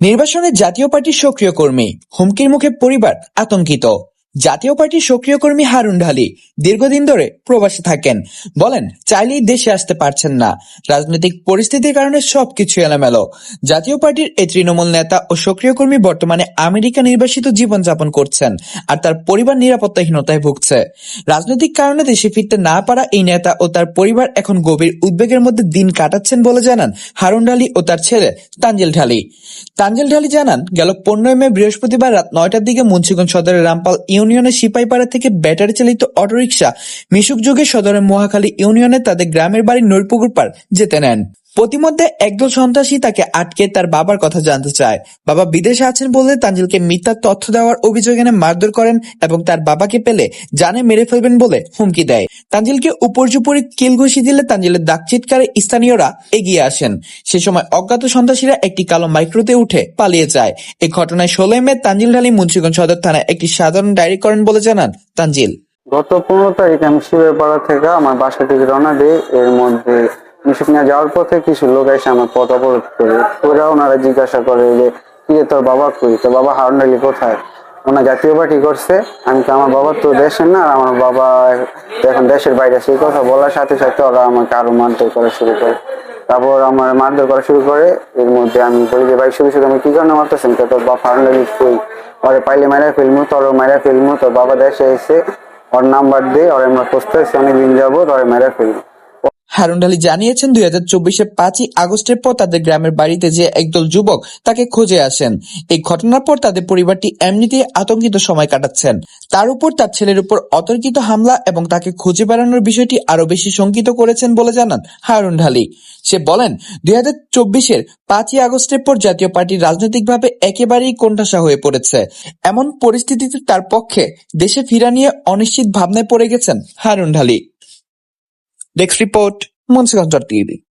নির্বাচনে জাতীয় পার্টির সক্রিয় কর্মী হুমকির মুখে পরিবার আতঙ্কিত। জাতীয় পার্টির সক্রিয় কর্মী হারুন ঢালি দীর্ঘদিন ধরে প্রবাসে থাকেন। বলেন, চাইলেই দেশে আসতে পারছেন না। রাজনৈতিক পরিস্থিতির কারণে সবকিছু এলোমেলো। জাতীয় পার্টির এই তৃণমূল নেতা ও সক্রিয় কর্মী বর্তমানে আমেরিকা নির্বাসিত জীবনযাপন করছেন আর তার পরিবার নিরাপত্তাহীনতায় ভুগছে। রাজনৈতিক কারণে দেশে ফিরতে না পারা এই নেতা ও তার পরিবার এখন গভীর উদ্বেগের মধ্যে দিন কাটাচ্ছেন বলে জানান হারুন ঢালি ও তার ছেলে তানজিল ঢালি। তানজিল ঢালি জানান, গেল পনেরোই মে বৃহস্পতিবার রাত নয়টার দিকে মুন্সিগঞ্জ সদরের রামপাল ইউনিয়নের সিপাইপাড়া থেকে ব্যাটারি চালিত অটোরিকশা মিশুক যুগে সদরের মহাখালী ইউনিয়নে তাদের গ্রামের বাড়ি নৈরপুকুর পার যেতে নেন। প্রতিমধ্যে একদল সন্ত্রাসী তাকে আটকে তার বাবার কথা জানতে চায়। বাবা বিদেশে আছেন বলে তানজিলকে মিথ্যা তথ্য দেওয়ার অভিযোগ এনে মারধর করেন এবং তার বাবাকে পেলে জানে মেরে ফেলবেন বলে হুমকি দেয়। তানজিলকে উপর্যুপরি কিল ঘুষি দিলে তানজিলের দাগ চিৎকারে স্থানীয়রা এগিয়ে আসেন। সে সময় অজ্ঞাত সন্ত্রাসীরা একটি কালো মাইক্রোতে উঠে পালিয়ে যায়। এই ঘটনায় ষোলোই মে তানজিল ঢালি মুন্সিগঞ্জ সদর থানায় একটি সাধারণ ডায়েরি করেন বলে জানান তানজিল। গত পনেরো তারিখ আমি শিবেরপাড়া থেকে আমার বাসা থেকে রওনা দিই। এর মধ্যে মিশুক নিয়ে যাওয়ার পথে কিছু লোক এসে আমার পথ অবরোধ করে, ওরা ওনারা জিজ্ঞাসা করে যে, কি তোর বাবা কই? তোর বাবা হারুন্ডালি কোথায়? ওনার জাতীয় পার্টি করছে। আমি তো আমার বাবা তো দেশের না, আর আমার বাবা এখন দেশের বাইরে, সেই কথা বলার সাথে সাথে ওরা আমাকে আরও মারধর করা শুরু করে। তারপর আমার মারধর করা শুরু করে, এর মধ্যে আমি বলি যে, ভাই, শুধু শুধু আমি কি কারণে মারতেছেন? তো তোর বাবা হারুন্ডালি কই? ওরে পাইলে মারা ফেলমু তোর মারা ফেলমু, তোর বাবা দেশে এসে ওর নাম্বার দিয়ে ওর আমরা খুঁজতেছি, অনেকদিন যাব ওরে মেরে ফেলব। হারুন ঢালি জানিয়েছেন, দুই হাজার চব্বিশে পাঁচই আগস্টের পর তাদের গ্রামের বাড়িতে যে একদল যুবক, তাকে খোঁজে আসেন। এই ঘটনার পর তাদের পরিবারটি এমনিতেই আতঙ্কিত সময় কাটাচ্ছেন। তার উপর তার ছেলের উপর অতর্কিত হামলা এবং তাকে খুঁজে বেড়ানোর বিষয়টি আরও বেশি শঙ্কিত করেছেন বলে জানান হারুন ঢালি সে বলেন, দুই হাজার চব্বিশের পাঁচই আগস্টের পর জাতীয় পার্টি রাজনৈতিকভাবে একেবারেই কোণঠাসা হয়ে পড়েছে। এমন পরিস্থিতিতে তার পক্ষে দেশে ফিরা নিয়ে অনিশ্চিত ভাবনায় পড়ে গেছেন Harun Dhali desk report. Munshiganj TV